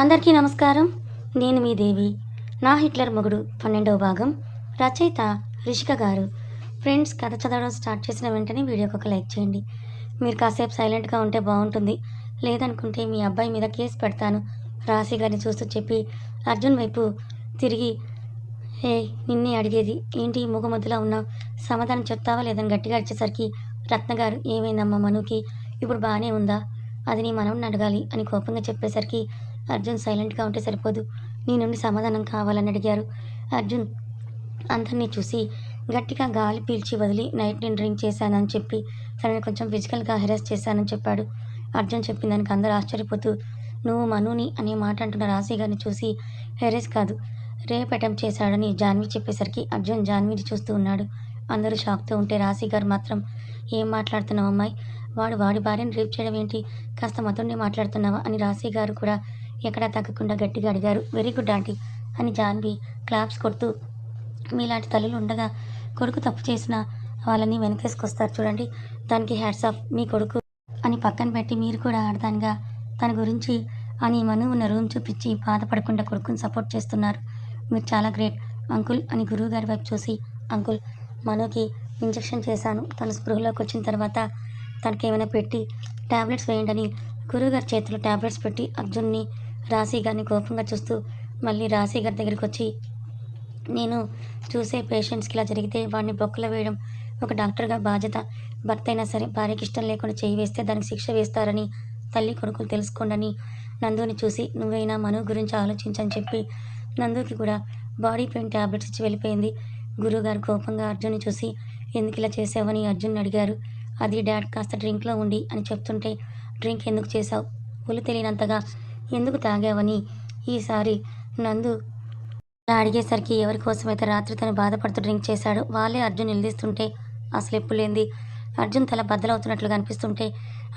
అందరికీ నమస్కారం. నేను మీ దేవి. నా హిట్లర్ మొగుడు పన్నెండవ భాగం. రచయిత రిషిక గారు. ఫ్రెండ్స్ కథ చదవడం స్టార్ట్ చేసిన వెంటనే వీడియోకి ఒక లైక్ చేయండి. మీరు కాసేపు సైలెంట్గా ఉంటే బాగుంటుంది. లేదనుకుంటే మీ అబ్బాయి మీద కేసు పెడతాను. రాశి గారిని చూస్తూ చెప్పి అర్జున్ వైపు తిరిగి ఏ నిన్నే అడిగేది ఏంటి? మూగమద్దులా ఉన్నావు సమాధానం చెప్తావా లేదని గట్టిగా అడిచేసరికి రత్న గారు ఏమైందమ్మా మనుకి? ఇప్పుడు బాగానే ఉందా? అది నీ మనం అడగాలి అని కోపంగా చెప్పేసరికి అర్జున్ సైలెంట్గా ఉంటే సరిపోదు. నీ నుండి సమాధానం కావాలని అడిగారు. అర్జున్ అందరినీ చూసి గట్టిగా గాలి పీల్చి వదిలి నైట్ నేను డ్రింక్ చేశానని చెప్పి తనని కొంచెం ఫిజికల్గా హెరాస్ చేశానని చెప్పాడు. అర్జున్ చెప్పిన దానికి అందరూ ఆశ్చర్యపోతూ నువ్వు మనుని అనే మాట అంటున్న రాశి గారిని చూసి హెరేస్ కాదు రేప్ అటెంప్ట్ చేశాడని జాన్వి చెప్పేసరికి అర్జున్ జాన్విని చూస్తూ ఉన్నాడు. అందరూ షాక్తో ఉంటే రాశి గారు మాత్రం ఏం మాట్లాడుతున్నావు అమ్మాయి? వాడు వాడి భార్యను రేప్ చేయడం ఏంటి? కాస్త మతుండే మాట్లాడుతున్నావా? అని రాశి గారు కూడా ఎక్కడా తగ్గకుండా గట్టిగా అడిగారు. వెరీ గుడ్ ఆంటీ అని జాన్వి క్లాప్స్ కొడుతూ మీలాంటి తల్లులు ఉండగా కొడుకు తప్పు చేసిన వాళ్ళని వెనకేసుకొస్తారు చూడండి. దానికి హ్యాట్స్ ఆఫ్ మీ కొడుకు అని పక్కన పెట్టి మీరు కూడా ఆడదానిగా తన గురించి అని మను ఉన్న రూమ్ చూపించి బాధపడకుండా కొడుకుని సపోర్ట్ చేస్తున్నారు. మీరు చాలా గ్రేట్ అంకుల్ అని గురువు గారి వైపు చూసి అంకుల్ మనోకి ఇంజెక్షన్ చేశాను. తను స్పృహలోకి వచ్చిన తర్వాత తనకి ఏమైనా పెట్టి టాబ్లెట్స్ వేయండి అని గురువుగారి చేతిలో టాబ్లెట్స్ పెట్టి అర్జున్ని రాశి గారిని కోపంగా చూస్తూ మళ్ళీ రాశి గారి దగ్గరికి వచ్చి నేను చూసే పేషెంట్స్కి ఇలా జరిగితే వాడిని బొక్కలు వేయడం ఒక డాక్టర్గా బాధ్యత. భర్త అయినా సరే భార్యకి ఇష్టం లేకుండా చేయి వేస్తే దానికి శిక్ష వేస్తారని తల్లి కొడుకులు తెలుసుకోండి నందుని చూసి నువ్వైనా మను గురించి ఆలోచించని చెప్పి నందుకి కూడా బాడీ పెయిన్ ట్యాబ్లెట్స్ ఇచ్చి వెళ్ళిపోయింది. గురువుగారు కోపంగా అర్జున్ని చూసి ఎందుకు ఇలా చేసావని అర్జున్ అడిగారు. అది డాడ్ కాస్త డ్రింక్లో ఉండి అని చెప్తుంటే డ్రింక్ ఎందుకు చేశావు? ఒళ్ళు తెలియనంతగా ఎందుకు తాగావని? ఈసారి నందు అలా అడిగేసరికి ఎవరి కోసమైతే రాత్రి తను బాధపడుతూ డ్రింక్ చేశాడు వాళ్ళే అర్జున్ నిలదీస్తుంటే అసలు ఎప్పులేంది అర్జున్ తల బద్దలవుతున్నట్లుగా అనిపిస్తుంటే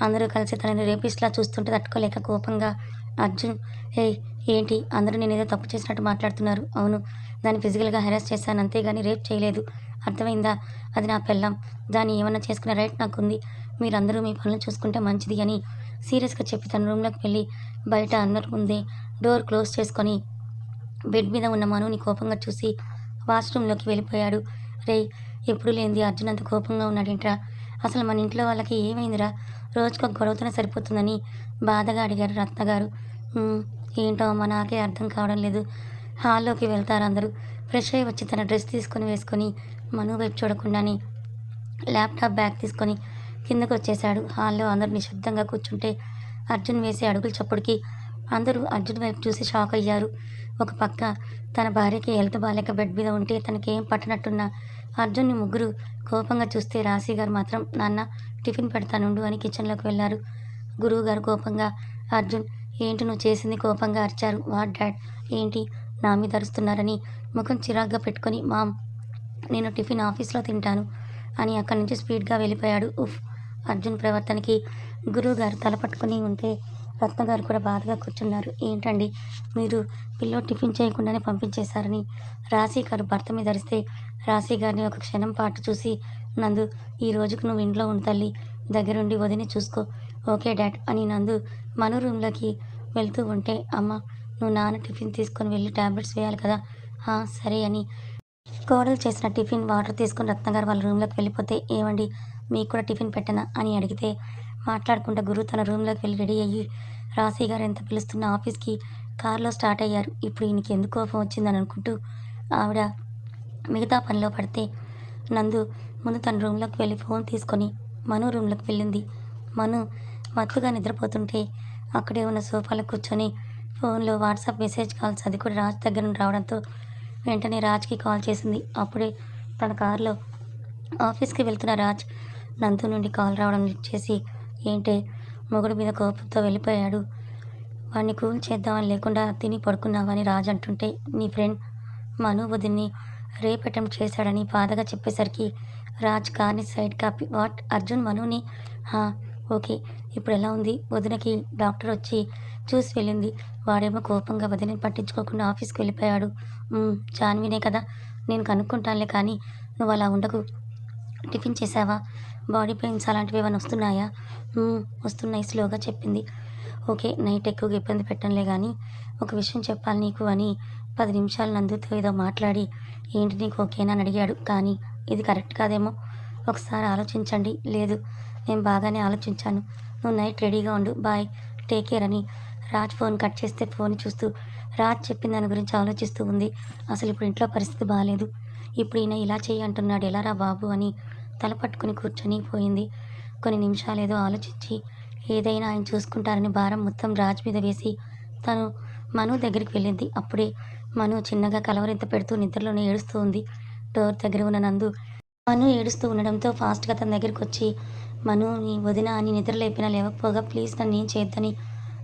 అందరూ కలిసి తనని రేపిస్ట్లా చూస్తుంటే తట్టుకోలేక కోపంగా అర్జున్ ఏ ఏంటి? అందరూ నేను ఏదో తప్పు చేసినట్టు మాట్లాడుతున్నారు. అవును దాన్ని ఫిజికల్గా హెరాస్ చేశాను. అంతేగాని రేప్ చేయలేదు. అర్థమైందా? అది నా పెళ్ళం. దాన్ని ఏమన్నా చేసుకునే రైట్ నాకుంది. మీరందరూ మీ పనులు చూసుకుంటే మంచిది అని సీరియస్గా చెప్పి తన రూమ్లోకి వెళ్ళి బయట అందరి ముందే డోర్ క్లోజ్ చేసుకొని బెడ్ మీద ఉన్న మనుని కోపంగా చూసి వాష్రూమ్లోకి వెళ్ళిపోయాడు. రే ఎప్పుడు లేనిది అర్జున్ అంత కోపంగా ఉన్నాడేంట్రా? అసలు మన ఇంట్లో వాళ్ళకి ఏమైందిరా? రోజుకు గొడవతోనే సరిపోతుందని బాధగా అడిగారు రత్నగారు ఏంటో అమ్మ నాకే అర్థం కావడం లేదు. హాల్లోకి వెళ్తారు అందరూ. ఫ్రెష్ అయ్యి వచ్చి తన డ్రెస్ తీసుకొని వేసుకొని మను వైపు చూడకుండానే ల్యాప్టాప్ బ్యాగ్ తీసుకొని కిందకు వచ్చేశాడు హాల్లో అందరూ నిశ్శబ్దంగా కూర్చుంటే అర్జున్ వేసే అడుగుల చప్పుడుకి అందరూ అర్జున్ వైపు చూసి షాక్ అయ్యారు. ఒక పక్క తన భార్యకి హెల్త్ బాలేక బెడ్ మీద ఉంటే తనకేం పట్టనట్టున్న అర్జున్ని ముగ్గురు కోపంగా చూస్తే రాశి గారు మాత్రం నాన్న టిఫిన్ పెడతానుండు అని కిచెన్లోకి వెళ్ళారు గురువు గారు కోపంగా అర్జున్ ఏంటి నువ్వు చేసింది? కోపంగా అరిచారు. వాట్ డాడ్ ఏంటి? నా మీద అరుస్తున్నారని ముఖం చిరాగ్గా పెట్టుకొని మామ్ నేను టిఫిన్ ఆఫీస్లో తింటాను అని అక్కడి నుంచి స్పీడ్గా వెళ్ళిపోయాడు. ఉఫ్ అర్జున్ ప్రవర్తనకి గురువు గారు ఉంటే రత్న గారు కూడా బాధగా కూర్చున్నారు. ఏంటండి? మీరు పిల్లో టిఫిన్ చేయకుండానే పంపించేశారని రాశి గారు భర్త మీద అరిస్తే రాశి గారిని ఒక క్షణం పాటు చూసి నందు ఈ రోజుకు నువ్వు ఇంట్లో ఉన్న తల్లి. దగ్గరుండి వదిని చూసుకో. ఓకే డాడ్ అని నందు మను రూమ్లోకి వెళ్తూ ఉంటే అమ్మ నువ్వు నాన్న టిఫిన్ తీసుకొని వెళ్ళి టాబ్లెట్స్ వేయాలి కదా? సరే అని కోడలు చేసిన టిఫిన్ వాటర్ తీసుకుని రత్నగారు వాళ్ళ రూమ్లోకి వెళ్ళిపోతే ఏమండి? మీకు కూడా టిఫిన్ పెట్టనా అని అడిగితే మాట్లాడుకుంటా గురువు తన రూమ్లోకి వెళ్ళి రెడీ అయ్యి రాశి గారు ఎంత పిలుస్తున్న ఆఫీస్కి కారులో స్టార్ట్ అయ్యారు. ఇప్పుడు ఈయనకి ఎందుకు కోపం వచ్చిందని అనుకుంటూ ఆవిడ మిగతా పనిలో పడితే నందు ముందు తన రూమ్లోకి వెళ్ళి ఫోన్ తీసుకొని మను రూమ్లోకి వెళ్ళింది. మను మత్తుగా నిద్రపోతుంటే అక్కడే ఉన్న సోఫాలో కూర్చొని ఫోన్లో వాట్సాప్ మెసేజ్ కాల్స్ అది కూడా రాజ్ దగ్గర నుండి రావడంతో వెంటనే రాజ్కి కాల్ చేసింది. అప్పుడే తన కారులో ఆఫీస్కి వెళ్తున్న రాజ్ నందు నుండి కాల్ రావడం లిఫ్ట్ చేసి ఏంటే? మొగుడు మీద కోపంతో వెళ్ళిపోయాడు. వాడిని కూల్ చేద్దామని లేకుండా తిని పడుకున్నావని రాజ్ అంటుంటే నీ ఫ్రెండ్ మను వదిన్ని రేప్ అటెంప్ట్ చేశాడని బాధగా చెప్పేసరికి రాజ్ కార్ని సైడ్ కాపీ వాట్? అర్జున్ మనుని? హా ఓకే. ఇప్పుడు ఎలా ఉంది? వదినకి డాక్టర్ వచ్చి చూసి వెళ్ళింది. వాడేమో కోపంగా వదిన పట్టించుకోకుండా ఆఫీస్కి వెళ్ళిపోయాడు. జాన్వినే కదా. నేను కనుక్కుంటానులే కానీ నువ్వు అలా ఉండకు. టిఫిన్ చేసావా? బాడీ పెయిన్స్ అలాంటివి ఏమైనా వస్తున్నాయా? వస్తున్నాయి స్లోగా చెప్పింది. ఓకే నైట్ ఎక్కువగా ఇబ్బంది పెట్టంలే కానీ ఒక విషయం చెప్పాలి నీకు అని పది నిమిషాలు నందుతో ఏదో మాట్లాడి ఏంటి నీకు ఓకేనా అని అడిగాడు. కానీ ఇది కరెక్ట్ కాదేమో? ఒకసారి ఆలోచించండి. లేదు నేను బాగానే ఆలోచించాను. నువ్వు నైట్ రెడీగా ఉండు బాయ్ టేక్ కేర్ అని రాజ్ ఫోన్ కట్ చేస్తే ఫోన్ చూస్తూ రాజ్ చెప్పిన దాని గురించి ఆలోచిస్తూ ఉంది. అసలు ఇప్పుడు ఇంట్లో పరిస్థితి బాగాలేదు ఇప్పుడు ఈయన ఇలా చేయంటున్నాడు అంటున్నాడు. రా బాబు అని తల పట్టుకుని కూర్చొని పోయింది. కొన్ని నిమిషాలు ఏదో ఆలోచించి ఏదైనా ఆయన చూసుకుంటారని భారం మొత్తం రాజ్ మీద వేసి తను మను దగ్గరికి వెళ్ళింది. అప్పుడే మను చిన్నగా కలవరింత పెడుతూ నిద్రలోనే ఏడుస్తూ ఉంది. డోర్ దగ్గర ఉన్న నందు మను ఏడుస్తూ ఉండడంతో ఫాస్ట్గా తన దగ్గరికి వచ్చి మనుని వదిన అని నిద్ర లేపినా లేవకపోగా ప్లీజ్ నన్ను ఏం చేద్దని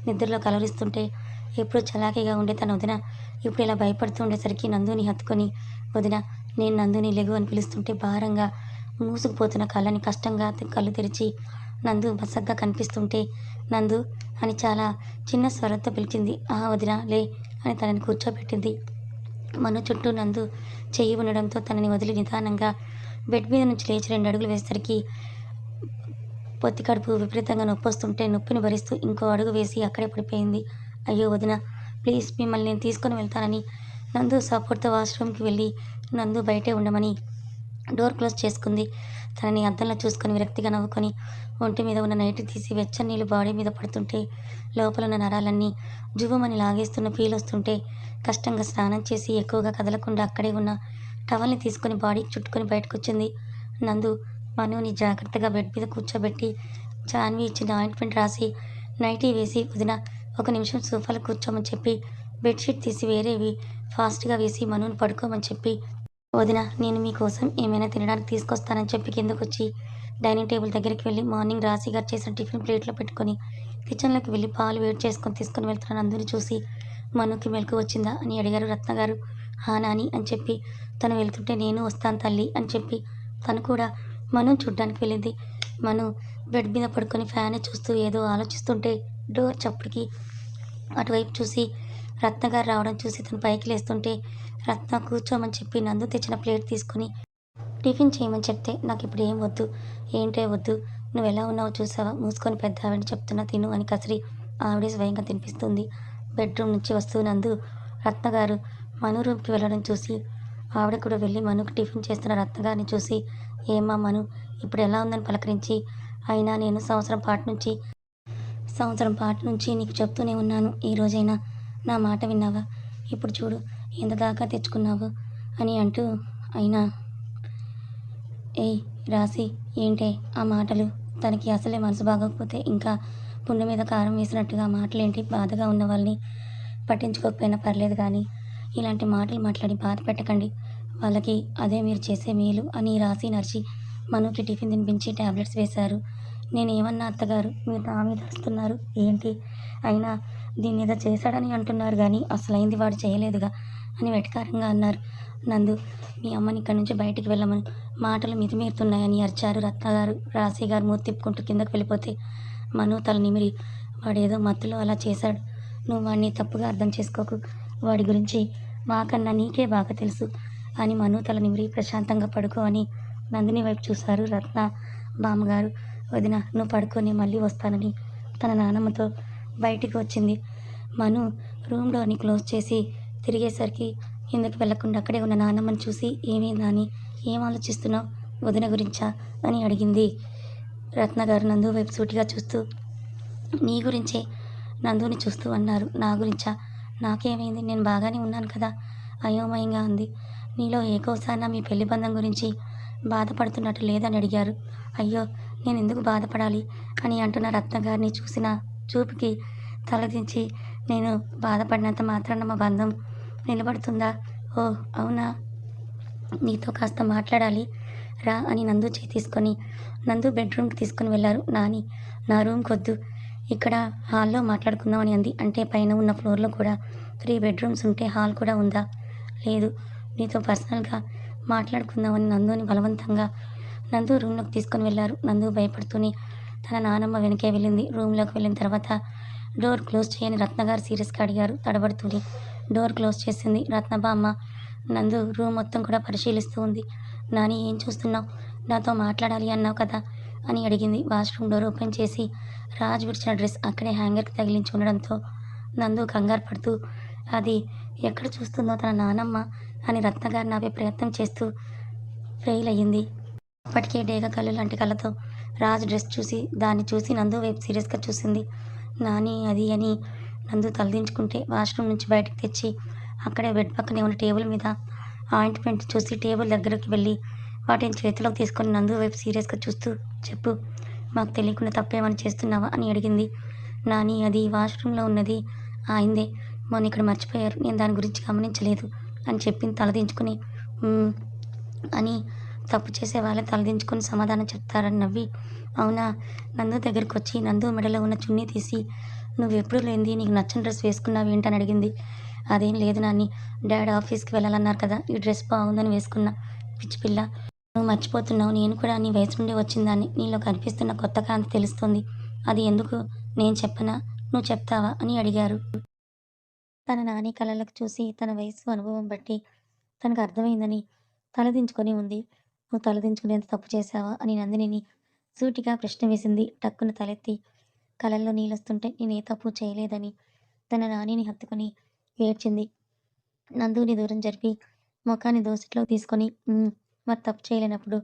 నిద్రలో కలవరిస్తుంటే ఎప్పుడు చలాకీగా ఉండే తన వదిన ఇప్పుడు ఇలా భయపడుతూ ఉండేసరికి నందుని హత్తుకొని వదిన నేను నందుని లెగు అని పిలుస్తుంటే భారంగా మూసుకుపోతున్న కళ్ళని కష్టంగా కళ్ళు తెరిచి నందు బసగ్గా కనిపిస్తుంటే నందు అని చాలా చిన్న స్వరంతో పిలిచింది. ఆ వదిన లే అని తనని కూర్చోబెట్టింది. మను చుట్టూ నందు చేయి ఉండడంతో తనని వదిలి నిదానంగా బెడ్ మీద నుంచి లేచి రెండు అడుగులు వేసరికి పొత్తి కడుపు విపరీతంగా నొప్పొస్తుంటే నొప్పిని భరిస్తూ ఇంకో అడుగు వేసి అక్కడే పడిపోయింది. అయ్యో వదిన ప్లీజ్ మిమ్మల్ని నేను తీసుకొని వెళ్తానని నందు సపోర్ట్తో వాష్రూమ్కి వెళ్ళి నందు బయటే ఉండమని డోర్ క్లోజ్ చేసుకుంది. తనని అద్దంలో చూసుకొని విరక్తిగా నవ్వుకొని ఒంటి మీద ఉన్న నైట్ తీసి వెచ్చని నీళ్ళు బాడీ మీద పడుతుంటే లోపల ఉన్న నరాలన్నీ జువ్వమని లాగేస్తున్న ఫీల్ వస్తుంటే కష్టంగా స్నానం చేసి ఎక్కువగా కదలకుండా అక్కడే ఉన్న టవల్ని తీసుకొని బాడీకి చుట్టుకొని బయటకు వచ్చింది నందు మనుని జాగ్రత్తగా బెడ్ మీద కూర్చోబెట్టి జాన్వి ఇచ్చిన ఆయింట్మెంట్ రాసి నైటీ వేసి వదిన ఒక నిమిషం సోఫాలో కూర్చోమని చెప్పి బెడ్షీట్ తీసి వేరేవి ఫాస్ట్గా వేసి మనుని పడుకోమని చెప్పి వదిన నేను మీకోసం ఏమైనా తినడానికి తీసుకొస్తానని చెప్పి కిందకు వచ్చి డైనింగ్ టేబుల్ దగ్గరికి వెళ్ళి మార్నింగ్ రాశి గారు చేసిన టిఫిన్ ప్లేట్లో పెట్టుకొని కిచెన్లోకి వెళ్ళి పాలు వేడి చేసుకొని తీసుకొని వెళ్తున్నాను. అందరూ చూసి మనుకి మెలకు వచ్చిందా అని అడిగారు రత్న గారు. హా నాని అని చెప్పి తను వెళ్తుంటే నేను వస్తాను తల్లి అని చెప్పి తను కూడా మను చూడ్డానికి వెళ్ళింది. మను బెడ్ మీద పడుకొని ఫ్యాన్ చూస్తూ ఏదో ఆలోచిస్తుంటే డోర్ చప్పుడుకి అటువైపు చూసి రత్న గారు రావడం చూసి తను పైకి లేస్తుంటే రత్న కూర్చోమని చెప్పి నందు తెచ్చిన ప్లేట్ తీసుకొని టిఫిన్ చేయమని చెప్తే నాకు ఇప్పుడు ఏం వద్దు ఏంటే వద్దు నువ్వు ఎలా ఉన్నావో చూసావా? మూసుకొని పెద్ద ఆవిడ చెప్తున్నా తిను అని కసిరి ఆవిడే స్వయంగా తినిపిస్తుంది. బెడ్రూమ్ నుంచి వస్తున్నందు నందు రత్న గారు మను రూమ్కి వెళ్ళడం చూసి ఆవిడ కూడా వెళ్ళి మనుకు టిఫిన్ చేస్తున్న రత్నగారిని చూసి ఏమా మను ఇప్పుడు ఎలా ఉందని పలకరించి అయినా నేను సంవత్సరం పాటు నుంచి సంవత్సరం పాటు నుంచి నీకు చెప్తూనే ఉన్నాను ఈ రోజైనా నా మాట విన్నావా? ఇప్పుడు చూడు ఎంత దాకా తెచ్చుకున్నావు? అని అంటూ అయినా ఏయ్ రాసి ఏంటే ఆ మాటలు? తనకి అసలే మనసు బాగోకపోతే ఇంకా పుండు మీద కారం వేసినట్టుగా మాటలేంటి? బాధగా ఉన్న వాళ్ళని పట్టించుకోకపోయినా పర్లేదు కానీ ఇలాంటి మాటలు మాట్లాడి బాధ పెట్టకండి. వాళ్ళకి అదే మీరు చేసే మేలు అని రాసి నడిచి మనుకి టిఫిన్ తినిపించి టాబ్లెట్స్ వేశారు. నేను ఏమన్నా అత్తగారు? మీరు నా మీద వస్తున్నారు ఏంటి? అయినా దీన్ని ఏదో చేశాడని అంటున్నారు కానీ అసలైంది వాడు చేయలేదుగా అని వెటకారంగా అన్నారు. నందు మీ అమ్మని ఇక్కడి నుంచి బయటికి వెళ్ళమని. మాటలు మితిమీరుతున్నాయని అరిచారు రత్న గారు రాశి గారు మూతి తిప్పుకుంటూ కిందకు వెళ్ళిపోతే మను తల నిమిరి. వాడేదో మత్తులో అలా చేశాడు. నువ్వు వాడిని తప్పుగా అర్థం చేసుకోకు. వాడి గురించి మాకన్నా నీకే బాగా తెలుసు అని మను తల నిమిరి ప్రశాంతంగా పడుకో అని నందిని వైపు చూశారు రత్న బామ్మగారు. వదిన నువ్వు పడుకొని మళ్ళీ వస్తానని తన నానమ్మతో బయటికి వచ్చింది మను రూమ్ డోర్ని క్లోజ్ చేసి తిరిగేసరికి ఎందుకు వెళ్ళకుండా అక్కడే ఉన్న నాన్నమ్మని చూసి ఏమైందా అని ఏం ఆలోచిస్తున్నావు? వదిన గురించా? అని అడిగింది. రత్న గారు నందు వైపు సూటిగా చూస్తూ నీ గురించే నందుని చూస్తూ అన్నారు. నా గురించా? నాకేమైంది? నేను బాగానే ఉన్నాను కదా? అయోమయంగా ఉంది. నీలో ఏకోసారి మీ పెళ్ళి బంధం గురించి బాధపడుతున్నట్టు లేదని అడిగారు. అయ్యో నేను ఎందుకు బాధపడాలి? అని అంటున్న రత్న గారిని చూసిన చూపుకి తలదించి నేను బాధపడినంత మాత్రాన మా బంధం నిలబడుతుందా? ఓ అవునా. నీతో కాస్త మాట్లాడాలి. రా అని నందు చేయి తీసుకొని నందు బెడ్రూమ్కి తీసుకొని వెళ్ళారు నాని నా రూమ్కి వద్దు ఇక్కడ హాల్లో మాట్లాడుకుందామని అంది. అంటే పైన ఉన్న ఫ్లోర్లో కూడా త్రీ బెడ్రూమ్స్ ఉంటే హాల్ కూడా ఉందా? లేదు. నీతో పర్సనల్గా మాట్లాడుకుందామని నందుని బలవంతంగా నందు రూమ్లోకి తీసుకొని వెళ్ళారు నందు భయపడుతూనే తన నానమ్మ వెనకే వెళ్ళింది. రూమ్లోకి వెళ్ళిన తర్వాత డోర్ క్లోజ్ చేయని రత్నగారు సీరియస్గా అడిగారు. తడబడుతుంది డోర్ క్లోజ్ చేసింది. రత్నబామ్మ నందు రూమ్ మొత్తం కూడా పరిశీలిస్తూ ఉంది. నాని ఏం చూస్తున్నావు? నాతో మాట్లాడాలి అన్నావు కదా అని అడిగింది. వాష్రూమ్ డోర్ ఓపెన్ చేసి రాజ్ విడిచిన డ్రెస్ అక్కడే హ్యాంగర్కి తగిలించి ఉండడంతో నందు కంగారు పడుతూ అది ఎక్కడ చూస్తుందో తన నానమ్మ అని రత్నగారు నాపే ప్రయత్నం చేస్తూ ఫెయిల్ అయ్యింది. అప్పటికే డేగ కళ్ళు లాంటి కళ్ళతో రాజ్ డ్రెస్ చూసి దాన్ని చూసి నందు వైపు సీరియస్గా చూసింది. నాని అది అని నందు తలదించుకుంటే వాష్రూమ్ నుంచి బయటకు తెచ్చి అక్కడే బెడ్ పక్కనే ఉన్న టేబుల్ మీద ఆయింట్మెంట్ చూసి టేబుల్ దగ్గరకు వెళ్ళి వాటిని చేతిలోకి తీసుకొని నందు వైపు సీరియస్గా చూస్తూ చెప్పు మాకు తెలియకుండా తప్పేమని చేస్తున్నావా? అని అడిగింది. నాని అది వాష్రూమ్లో ఉన్నది. ఆయిందే మొన్న ఇక్కడ మర్చిపోయారు నేను దాని గురించి గమనించలేదు అని చెప్పింది తలదించుకుని అని తప్పు చేసే వాళ్ళే తలదించుకొని సమాధానం చెప్తారని నవ్వి అవునా? నందు దగ్గరికి వచ్చి నందు మెడలో ఉన్న చున్నీ తీసి నువ్వు ఎప్పుడు లేనిది నీకు నచ్చని డ్రెస్ వేసుకున్నావు ఏంటని అడిగింది. అదేం లేదు నాని డాడ్ ఆఫీస్కి వెళ్ళాలన్నారు కదా ఈ డ్రెస్ బాగుందని వేసుకున్నా. పిచ్చి పిల్ల నువ్వు మర్చిపోతున్నావు. నేను కూడా నీ వయసు నుండి వచ్చిందాన్ని. నీలో కనిపిస్తున్న కొత్త కాంతి తెలుస్తుంది. అది ఎందుకు? నేను చెప్పనా? నువ్వు చెప్తావా? అని అడిగారు. తన నాని కళలకు చూసి తన వయసు అనుభవం బట్టి తనకు అర్థమైందని తలదించుకొని ఉంది. నువ్వు తలదించుకునేంత తప్పు చేశావా? అని నందినిని సూటిగా ప్రశ్న వేసింది. టక్కున తలెత్తి కళ్ళల్లో నీళ్ళొస్తుంటే నేనే తప్పు చేయలేదని తన నానిని హత్తుకొని ఏడ్చింది. నందుని దూరం జరిపి ముఖాన్ని దోసిట్లో తీసుకొని మరి తప్పు చేయలేనప్పుడు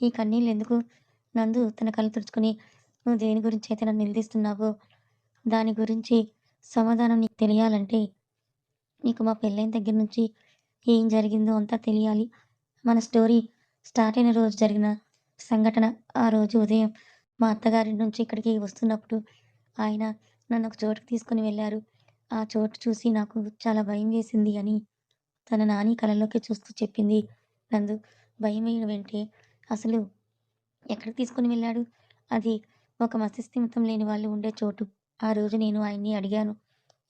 ఈ కన్నీళ్ళు ఎందుకు? నందు తన కళ్ళు తుడుచుకుని నువ్వు దేని గురించి అయితే నన్ను నిలదీస్తున్నావు దాని గురించి సమాధానం నీకు తెలియాలంటే నీకు మా పెళ్ళైన దగ్గర నుంచి ఏం జరిగిందో అంతా తెలియాలి. మన స్టోరీ స్టార్ట్ అయిన రోజు జరిగిన సంఘటన ఆ రోజు ఉదయం మా అత్తగారి నుంచి ఇక్కడికి వస్తున్నప్పుడు ఆయన నన్ను ఒక చోటుకి తీసుకుని వెళ్ళారు. ఆ చోటు చూసి నాకు చాలా భయం వేసింది అని తన నాని కళ్ళలోకి చూస్తూ చెప్పింది. నందు భయం అయిన వెంటే అసలు ఎక్కడికి తీసుకుని వెళ్ళాడు? అది ఒక మతిస్థిమితం లేని వాళ్ళు ఉండే చోటు. ఆ రోజు నేను ఆయన్ని అడిగాను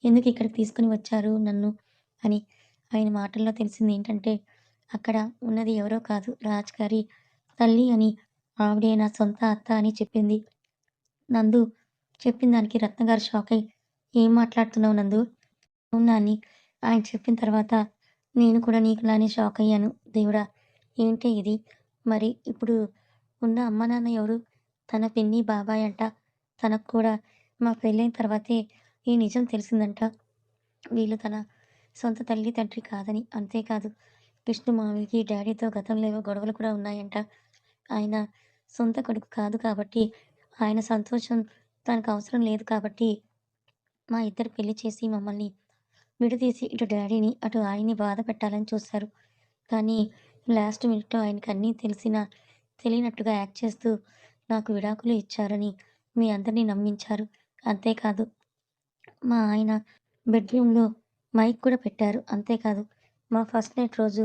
ఎందుకు ఇక్కడికి తీసుకుని వచ్చారు నన్ను? అని ఆయన మాటల్లో తెలిసింది ఏంటంటే అక్కడ ఉన్నది ఎవరో కాదు రాజ్ గారి తల్లి అని ఆవిడే నా సొంత అత్త అని చెప్పింది. నందు చెప్పిన దానికి రత్నగారు షాక్ అయి ఏం మాట్లాడుతున్నావు నందు? అవునా అని ఆయన చెప్పిన తర్వాత నేను కూడా నీకులానే షాక్ అయ్యాను దేవుడా. ఏంటి ఇది? మరి ఇప్పుడు ఉన్న అమ్మ నాన్న ఎవరు? తన పిన్ని బాబాయ్ అంట. తనకు కూడా మా పెళ్ళైన తర్వాతే ఈ నిజం తెలిసిందంట. వీళ్ళు తన సొంత తల్లి తండ్రి కాదని అంతేకాదు. విష్ణు మావికి డాడీతో గతంలో ఏవో గొడవలు కూడా ఉన్నాయంట. ఆయన సొంత కొడుకు కాదు కాబట్టి ఆయన సంతోషం తనకు అవసరం లేదు కాబట్టి మా ఇద్దరు పెళ్ళి చేసి మమ్మల్ని విడదీసి ఇటు డాడీని అటు ఆయన్ని బాధ పెట్టాలని చూశారు కానీ లాస్ట్ మినిట్లో ఆయనకి అన్నీ తెలిసినా తెలియనట్టుగా యాక్ట్ చేస్తూ నాకు విడాకులు ఇచ్చారని మీ అందరినీ నమ్మించారు. అంతేకాదు మా ఆయన బెడ్రూమ్లో మైక్ కూడా పెట్టారు. అంతేకాదు మా ఫస్ట్ నైట్ రోజు.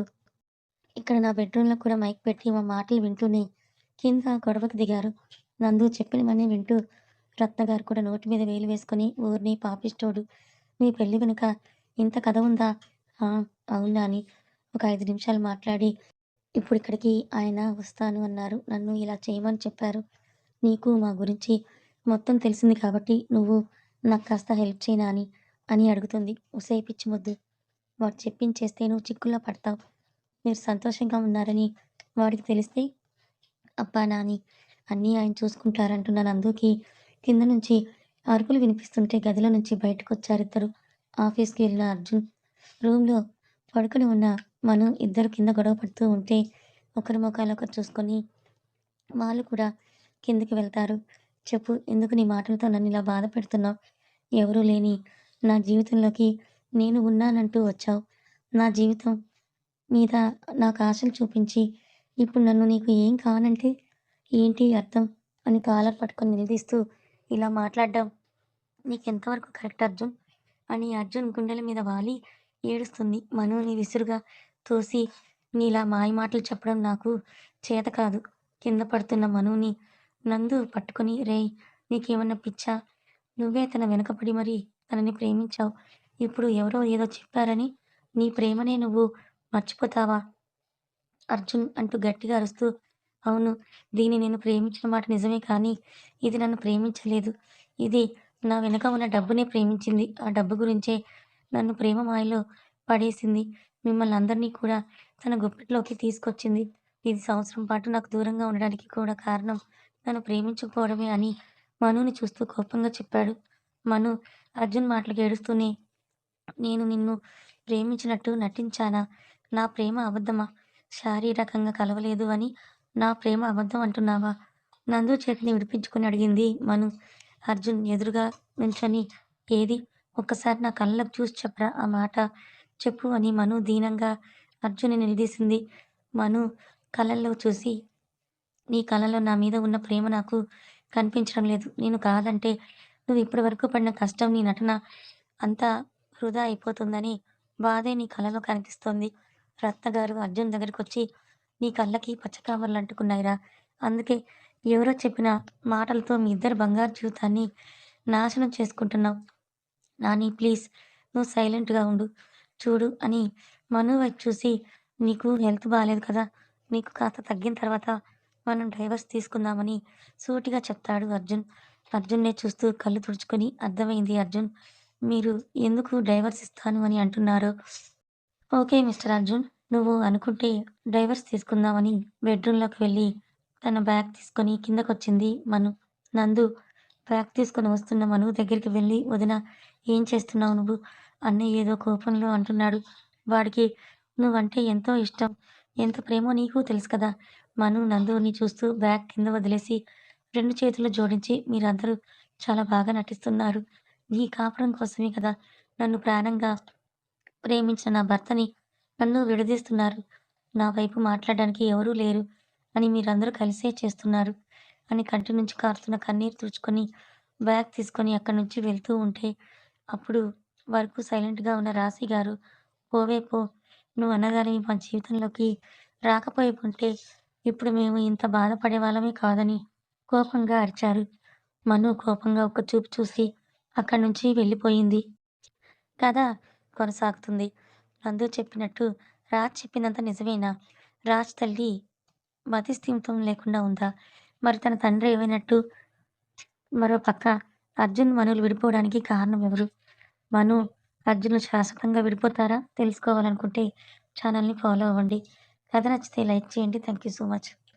ఇక్కడ నా బెడ్రూమ్లో కూడా మైక్ పెట్టి మా మాటలు వింటూనే కింద గొడవకు దిగారు. నందు చెప్పినవన్నీ వింటూ రత్నగారు కూడా నోటి మీద వేలు వేసుకొని ఊరిని పాపిస్తోడు మీ పెళ్ళి వెనుక ఇంత కథ ఉందా? అవునా అని ఒక ఐదు నిమిషాలు మాట్లాడి ఇప్పుడు ఇక్కడికి ఆయన వస్తాను అన్నారు. నన్ను ఇలా చేయమని చెప్పారు. నీకు మా గురించి మొత్తం తెలిసింది కాబట్టి నువ్వు నాకు కాస్త హెల్ప్ చేయనా అని అని అడుగుతుంది. ఉసే పిచ్చి ముద్దు. వాడు చెప్పించేస్తే నువ్వు చిక్కుల్లో పడతావు. మీరు సంతోషంగా ఉన్నారని వాడికి తెలిస్తే అబ్బా నాని అన్నీ ఆయన చూసుకుంటారంటున్న నందుకి కింద నుంచి అరుపులు వినిపిస్తుంటే గదిలో నుంచి బయటకు వచ్చారు ఇద్దరు. ఆఫీస్కి వెళ్ళిన అర్జున్ రూమ్లో పడుకొని ఉన్న మనం ఇద్దరు కింద గొడవ పడుతూ ఉంటే ఒకరి ముఖాలు ఒకరు చూసుకొని వాళ్ళు కూడా కిందకి వెళ్తారు. చెప్పు ఎందుకు నీ మాటలతో నన్ను ఇలా బాధ పెడుతున్నావు? ఎవరూ లేని నా జీవితంలోకి నేను ఉన్నానంటూ వచ్చావు. నా జీవితం మీద నాకు ఆశలు చూపించి ఇప్పుడు నన్ను నీకు ఏం కావాలంటే ఏంటి అర్థం అని కాలర్ పట్టుకొని నిలదీస్తూ ఇలా మాట్లాడడం నీకు ఎంతవరకు కరెక్ట్ అర్జున్? అని అర్జున్ గుండెల మీద వాలి ఏడుస్తుంది. మనోని విసురుగా తోసి నీలా మాయ మాటలు చెప్పడం నాకు చేత కాదు. కింద పడుతున్న మనుని నందు పట్టుకొని రేయ్ నీకేమన్నా పిచ్చా? నువ్వే తన వెనకపడి మరి తనని ప్రేమించావు. ఇప్పుడు ఎవరో ఏదో చెప్పారని నీ ప్రేమనే నువ్వు మర్చిపోతావా? అర్జున్ అంటూ గట్టిగా అరుస్తూ అవును దీన్ని నేను ప్రేమించిన మాట నిజమే కానీ ఇది నన్ను ప్రేమించలేదు. ఇది నా వెనక ఉన్న డబ్బునే ప్రేమించింది. ఆ డబ్బు గురించే నన్ను ప్రేమ మాయలో పడేసింది. మిమ్మల్ని అందరినీ కూడా తన గుప్పిట్లోకి తీసుకొచ్చింది. ఇది సంవత్సరం పాటు నాకు దూరంగా ఉండడానికి కూడా కారణం నన్ను ప్రేమించకపోవడమే అని మనుని చూస్తూ కోపంగా చెప్పాడు. మను అర్జున్ మాటలకు ఏడుస్తూనే నేను నిన్ను ప్రేమించినట్టు నటించానా? నా ప్రేమ అబద్ధమా? శారీరకంగా కలవలేదు అని నా ప్రేమ అబద్ధం అంటున్నావా? నందు చేతిని విడిపించుకుని అడిగింది మను. అర్జున్ ఎదురుగా నుంచొని ఏది? ఒక్కసారి నా కళ్ళకు చూసి చెప్పరా ఆ మాట? చెప్పు అని మను దీనంగా అర్జున్ని నిలదీసింది. మను కళ్ళల్లో చూసి నీ కళలో నా మీద ఉన్న ప్రేమ నాకు కనిపించడం లేదు. నేను కాదంటే నువ్వు ఇప్పటి వరకు పడిన కష్టం నీ నటన అంతా వృధా అయిపోతుందని బాధే నీ కళ్ళలో కనిపిస్తోంది. రత్నగారు అర్జున్ దగ్గరికి వచ్చి నీ కళ్ళకి పచ్చకామర్లు అంటుకున్నాయిరా అందుకే ఎవరో చెప్పిన మాటలతో మీ ఇద్దరు బంగారు జీవితాన్ని నాశనం చేసుకుంటున్నావు నాని ప్లీజ్ నువ్వు సైలెంట్గా ఉండు. చూడు అని మను వైపు చూసి నీకు హెల్త్ బాగాలేదు కదా నీకు కాస్త తగ్గిన తర్వాత మనం డైవర్స్ తీసుకుందామని సూటిగా చెప్తాడు అర్జున్. అర్జున్నే చూస్తూ కళ్ళు తుడుచుకొని అర్థమైంది అర్జున్ మీరు ఎందుకు డైవర్స్ ఇస్తాను అని అంటున్నారు? ఓకే మిస్టర్ అర్జున్ నువ్వు అనుకుంటే డైవర్స్ తీసుకుందామని బెడ్రూమ్లోకి వెళ్ళి తన బ్యాగ్ తీసుకొని కిందకొచ్చింది మను. నందు బ్యాగ్ తీసుకొని వస్తున్న మను దగ్గరికి వెళ్ళి వదిన ఏం చేస్తున్నావు నువ్వు? అన్నయ్య ఏదో కోపంలో అంటున్నాడు. వాడికి నువ్వంటే ఎంతో ఇష్టం ఎంత ప్రేమో నీకు తెలుసు కదా. మను నందుని చూస్తూ బ్యాగ్ కింద వదిలేసి రెండు చేతులు జోడించి మీరందరూ చాలా బాగా నటిస్తున్నారు. ఈ కాపురం కోసమే కదా నన్ను ప్రాణంగా ప్రేమించిన నా భర్తని నన్ను విడదీస్తున్నారు. నా వైపు మాట్లాడడానికి ఎవరూ లేరు అని మీరందరూ కలిసే చేస్తున్నారు అని కంటి నుంచి కారుతున్న కన్నీరు తుడుచుకొని బ్యాగ్ తీసుకొని అక్కడి నుంచి వెళ్తూ ఉంటే అప్పుడు వరకు సైలెంట్గా ఉన్న రాశి గారు పోవే పో నువ్వు అన్నదానివి మా జీవితంలోకి రాకపోయి ఉంటే ఇప్పుడు మేము ఇంత బాధపడే వాళ్ళమే కాదని కోపంగా అరిచారు. మను కోపంగా ఒక చూపు చూసి అక్కడి నుంచి వెళ్ళిపోయింది. కథ కొనసాగుతుంది. నందు చెప్పినట్టు రాజ్ చెప్పినంత నిజమేనా? రాజ్ తల్లి మతిస్థిమితం లేకుండా ఉందా? మరి తన తండ్రి ఏమైనట్టు? మరో పక్క అర్జున్ మనులు విడిపోవడానికి కారణం ఎవరు? మను అర్జున్ శాశ్వతంగా విడిపోతారా? తెలుసుకోవాలనుకుంటే ఛానల్ని ఫాలో అవ్వండి. కథ నచ్చితే లైక్ చేయండి. Thank you so much.